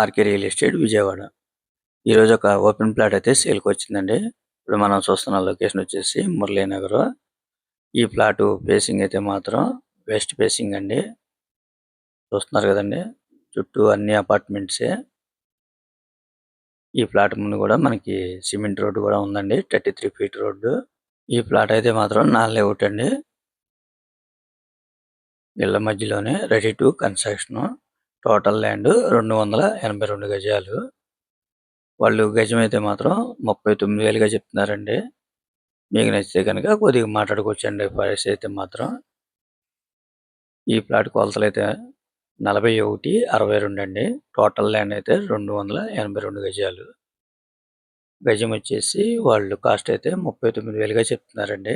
RK real estate Vijayawada. ఈరోజు ఒక open plot అయితే సేల్కి వచ్చిందండి. ఇప్పుడు మనం చూస్తున్న లొకేషన్ వచ్చేసి మురళీనగర్ ఈ ప్లాట్ ఫేసింగ్ అయితే మాత్రం వెస్ట్ ఫేసింగ్ అండి. చూస్తున్నారు కదండి చుట్టూ అన్ని అపార్ట్మెంట్సే. ఈ ప్లాట్ ముందు కూడా మనకి సిమెంట్ రోడ్డు కూడా ఉందండి థర్టీ త్రీ ఫీట్ రోడ్డు. ఈ ప్లాట్ అయితే మాత్రం నా లేఅవుట్ అండి. ఇళ్ళ మధ్యలోనే ready to construction. Total land రెండు వందల ఎనభై రెండు గజాలు. వాళ్ళు గజం అయితే మాత్రం ముప్పై తొమ్మిది వేలుగా చెప్తున్నారండి. మీకు నచ్చితే కనుక కొద్దిగా మాట్లాడుకోవచ్చండి. ప్రైస్ అయితే మాత్రం ఈ ప్లాట్ కొలతలు అయితే నలభై ఒకటి అరవై రెండు అండి. టోటల్ ల్యాండ్ అయితే రెండు వందల ఎనభై రెండు గజాలు. గజం వచ్చేసి వాళ్ళు కాస్ట్ అయితే ముప్పై తొమ్మిది వేలుగా చెప్తున్నారండి.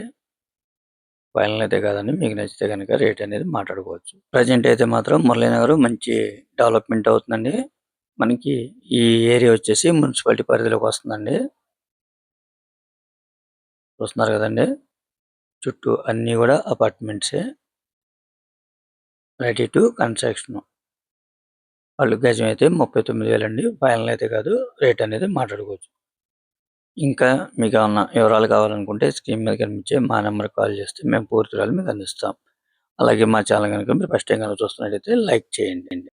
ఫైనల్ అయితే కాదండి మీకు నచ్చితే కనుక రేట్ అనేది మాట్లాడుకోవచ్చు. ప్రజెంట్ అయితే మాత్రం మురళీనగర్ మంచి డెవలప్మెంట్ అవుతుందండి. మనకి ఈ ఏరియా వచ్చేసి మున్సిపాలిటీ పరిధిలోకి వస్తుందండి. చూస్తున్నారు కదండి? చుట్టూ అన్నీ కూడా అపార్ట్మెంట్సే. రెడీ టు కన్స్ట్రక్షన్ వాళ్ళు గజం అయితే ముప్పై తొమ్మిది వేలండి. ఫైనల్ అయితే కాదు రేట్ అనేది మాట్లాడుకోవచ్చు. ఇంకా మీకు ఏమన్నా వివరాలు కావాలనుకుంటే స్క్రీన్ మీద కనిపించే మా నెంబర్ కాల్ చేస్తే మేము పూర్తి వివరాలు మీకు అందిస్తాం. అలాగే మా ఛానల్ కనుక మీరు ఫస్ట్ టైం కనుక చూస్తున్నట్టయితే లైక్ చేయండి.